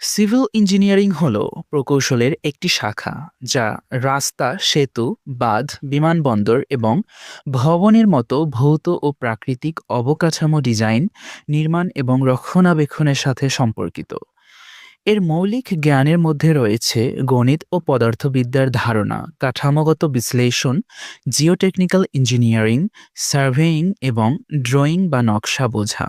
Civil engineering হল প্রকৌশলের একটি শাখা, যা রাস্তা, সেতু, বাঁধ, বিমানবন্দর এবং ভবনের মতো ভৌত ও প্রাকৃতিক অবকাঠামো ডিজাইন, নির্মাণ এবং রক্ষণাবেক্ষণের সাথে সম্পর্কিত। এর মৌলিক জ্ঞানের মধ্যে রয়েছে গণিত ও পদার্থবিদ্যার ধারণা, কাঠামোগত বিশ্লেষণ, জিওটেকনিক্যাল ইঞ্জিনিয়ারিং সার্ভেয়িং এবং ড্রয়িং বা নকশা বোঝা।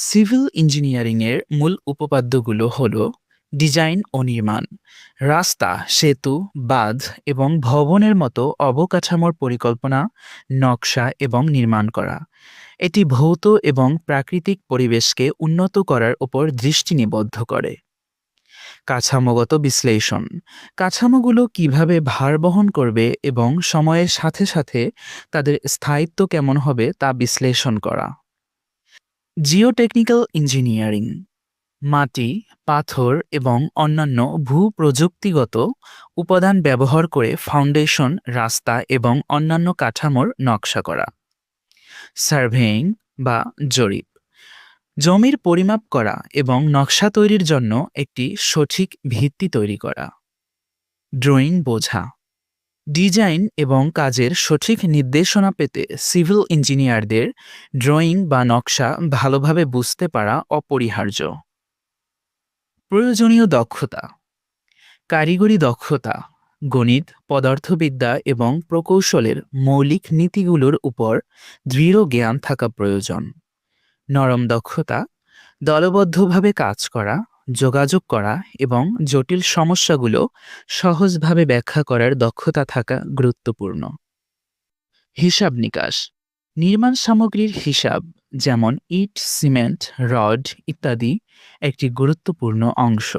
সিভিল ইঞ্জিনিয়ারিংয়ের মূল উপপাদ্যগুলো হল ডিজাইন ও নির্মাণ, রাস্তা, সেতু, বাঁধ এবং ভবনের মতো অবকাঠামোর পরিকল্পনা, নকশা এবং নির্মাণ করা। এটি ভৌত এবং প্রাকৃতিক পরিবেশকে উন্নত করার উপর দৃষ্টি নিবদ্ধ করে। কাঠামোগত বিশ্লেষণ। কাঠামোগুলো কীভাবে ভার বহন করবে এবং সময়ের সাথে সাথে তাদের স্থায়িত্ব কেমন হবে তা বিশ্লেষণ করা। Geotechnical engineering. মাটি, পাথর এবং অন্যান্য ভূপ্রযুক্তিগত উপাদান ব্যবহার করে ফাউন্ডেশন, রাস্তা এবং অন্যান্য কাঠামোর নকশা করা। সার্ভেয়িং বা জরিপ। জমির পরিমাপ করা এবং নকশা তৈরির জন্য একটি সঠিক ভিত্তি তৈরি করা। ড্রয়িং বোঝা। ডিজাইন এবং কাজের সঠিক নির্দেশনা পেতে সিভিল ইঞ্জিনিয়ারদের ড্রয়িং বা নকশা ভালোভাবে বুঝতে পারা অপরিহার্য। প্রয়োজনীয় দক্ষতা। কারিগরি দক্ষতা, গণিত, পদার্থবিদ্যা এবং প্রকৌশলের মৌলিক নীতিগুলোর উপর দৃঢ় জ্ঞান থাকা প্রয়োজন। নরম দক্ষতা, দলবদ্ধভাবে কাজ করা যোগাযোগ করা এবং জটিল সমস্যাগুলো সহজভাবে ব্যাখ্যা করার দক্ষতা থাকা গুরুত্বপূর্ণ। হিসাব নিকাশ। নির্মাণ সামগ্রীর হিসাব, যেমন ইট, সিমেন্ট, রড ইত্যাদি, একটি গুরুত্বপূর্ণ অংশ।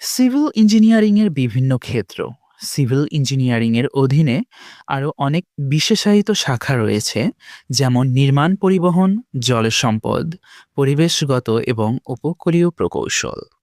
সিভিল ইঞ্জিনিয়ারিংয়ের বিভিন্ন ক্ষেত্র। সিভিল ইঞ্জিনিয়ারিংয়ের অধীনে আরও অনেক বিশেষায়িত শাখা রয়েছে, যেমন নির্মাণ পরিবহন, জলসম্পদ, পরিবেশগত এবং উপকূলীয় প্রকৌশল।